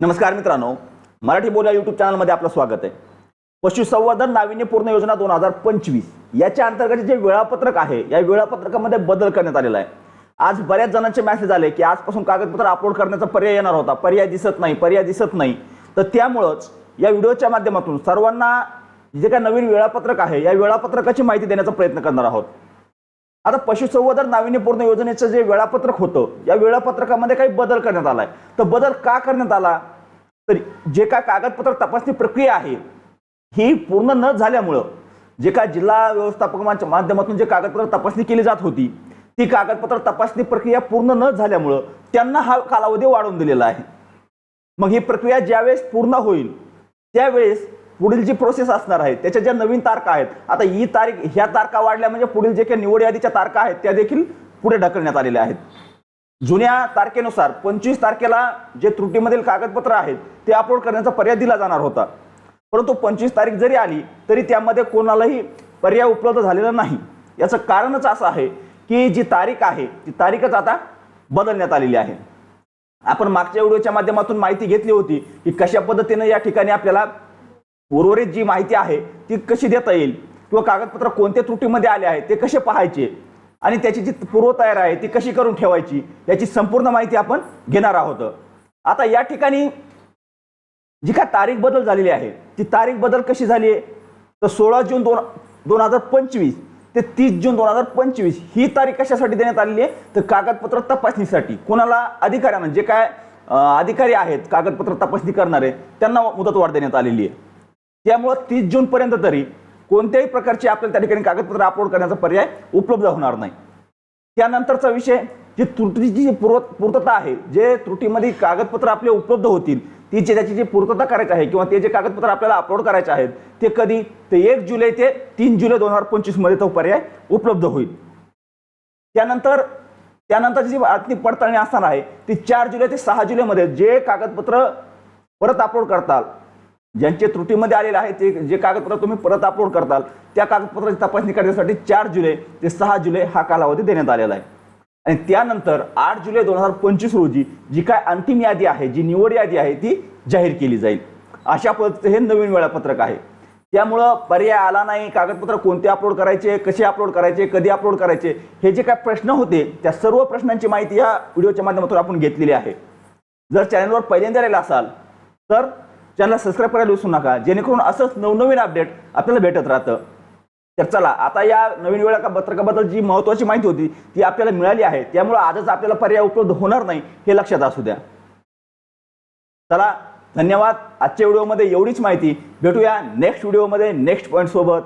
नमस्कार मित्रांनो मराठी बोला यूट्यूब चॅनलमध्ये आपलं स्वागत आहे. पशुसंवर्धन नाविन्यपूर्ण योजना दोन हजार पंचवीस याच्या अंतर्गत जे वेळापत्रक आहे या वेळापत्रकामध्ये बदल करण्यात आलेला आहे. आज बऱ्याच जणांचे मेसेज आले की आजपासून कागदपत्र अपलोड करण्याचा पर्याय येणार होता. पर्याय दिसत नाही पर्याय दिसत नाही. तर त्यामुळंच या व्हिडिओच्या माध्यमातून सर्वांना जे काय नवीन वेळापत्रक आहे या वेळापत्रकाची माहिती देण्याचा प्रयत्न करणार आहोत. आता पशुसंवर्धन नाविन्यपूर्ण योजनेचं जे वेळापत्रक होतं या वेळापत्रकामध्ये काही बदल करण्यात आला आहे तर बदल का करण्यात आला? तर जे काय कागदपत्र तपासणी प्रक्रिया आहे ही पूर्ण न झाल्यामुळं जे काय जिल्हा व्यवस्थापकांच्या माध्यमातून जे कागदपत्र तपासणी केली जात होती ती कागदपत्र तपासणी प्रक्रिया पूर्ण न झाल्यामुळं त्यांना हा कालावधी वाढवून दिलेला आहे. मग ही प्रक्रिया ज्यावेळेस पूर्ण होईल त्यावेळेस पुढील जी प्रोसेस असणार आहे त्याच्या ज्या नवीन तारखा आहेत आता ही तारीख ह्या तारखा वाढल्या म्हणजे पुढील जे काही निवड यादीच्या तारखा आहेत त्या देखील पुढे ढकलण्यात आलेल्या आहेत. जुन्या तारखेनुसार पंचवीस तारखेला जे त्रुटीमधील कागदपत्र आहेत ते अपलोड करण्याचा पर्याय दिला जाणार होता. परंतु पंचवीस तारीख जरी आली तरी त्यामध्ये कोणालाही पर्याय उपलब्ध झालेला नाही. याचं कारणच असं आहे की जी तारीख आहे ती तारीखच आता बदलण्यात आलेली आहे. आपण मागच्या व्हिडिओच्या माध्यमातून माहिती घेतली होती की कशा पद्धतीनं या ठिकाणी आपल्याला उर्वरित जी माहिती आहे ती कशी देता येईल? किंवा कागदपत्र कोणत्या त्रुटीमध्ये आले आहे ते कसे पाहायचे? आणि त्याची जी पूर्वतयार आहे ती कशी करून ठेवायची? याची संपूर्ण माहिती आपण घेणार आहोत. आता या ठिकाणी जी काय तारीख बदल झालेली आहे ती तारीख बदल कशी झाली आहे? तर सोळा जून दोन दोन हजार पंचवीस ते तीस जून दोन हजार पंचवीस ही तारीख कशासाठी देण्यात आलेली आहे? तर कागदपत्र तपासणीसाठी. कोणाला अधिकाऱ्यांना जे काय अधिकारी आहेत कागदपत्र तपासणी करणारे त्यांना मुदतवाढ देण्यात आलेली आहे. त्यामुळं तीस जूनपर्यंत तरी कोणत्याही प्रकारची आपल्याला त्या ठिकाणी कागदपत्र अपलोड करण्याचा पर्याय उपलब्ध होणार नाही. त्यानंतरचा विषय जी त्रुटीची जी पूर्व पूर्तता आहे जे त्रुटीमध्ये कागदपत्र आपले उपलब्ध होतील ती जे त्याची जी पूर्तता करायची आहे किंवा ते जे कागदपत्र आपल्याला अपलोड करायचे आहेत ते कधी? ते एक जुलै ते तीन जुलै दोन हजार पंचवीसमध्ये तो पर्याय उपलब्ध होईल. त्यानंतर त्यानंतरची जी आर्थिक पडताळणी असणार आहे ती चार जुलै ते सहा जुलैमध्ये जे कागदपत्र परत अपलोड करताल ज्यांचे त्रुटीमध्ये आलेले आहे ते जे कागदपत्र तुम्ही परत अपलोड करताल त्या कागदपत्राची तपासणी करण्यासाठी चार जुलै ते सहा जुलै हा कालावधी देण्यात आलेला आहे. आणि त्यानंतर आठ जुलै दोन हजार पंचवीस रोजी जी काय अंतिम यादी आहे जी निवड यादी आहे ती जाहीर केली जाईल. अशा पद्धतीचं हे नवीन वेळापत्रक आहे. त्यामुळं पर्याय आला नाही कागदपत्र कोणते अपलोड करायचे कसे अपलोड करायचे कधी अपलोड करायचे हे जे काय प्रश्न होते त्या सर्व प्रश्नांची माहिती या व्हिडिओच्या माध्यमातून आपण घेतलेली आहे. जर चॅनलवर पहिल्यांदा आलेला असाल तर चॅनलला सबस्क्राईब करायला विसरू नका. जेणेकरून असंच नवनवीन अपडेट आपल्याला भेटत राहतं. तर चला आता या नवीन वेळा पत्रकाबद्दल जी महत्त्वाची माहिती होती ती आपल्याला मिळाली आहे. त्यामुळे आजच आपल्याला पर्याय उपलब्ध होणार नाही हे लक्षात असू द्या. चला धन्यवाद. आजच्या व्हिडिओमध्ये एवढीच माहिती. भेटूया नेक्स्ट व्हिडिओमध्ये नेक्स्ट पॉईंट सोबत.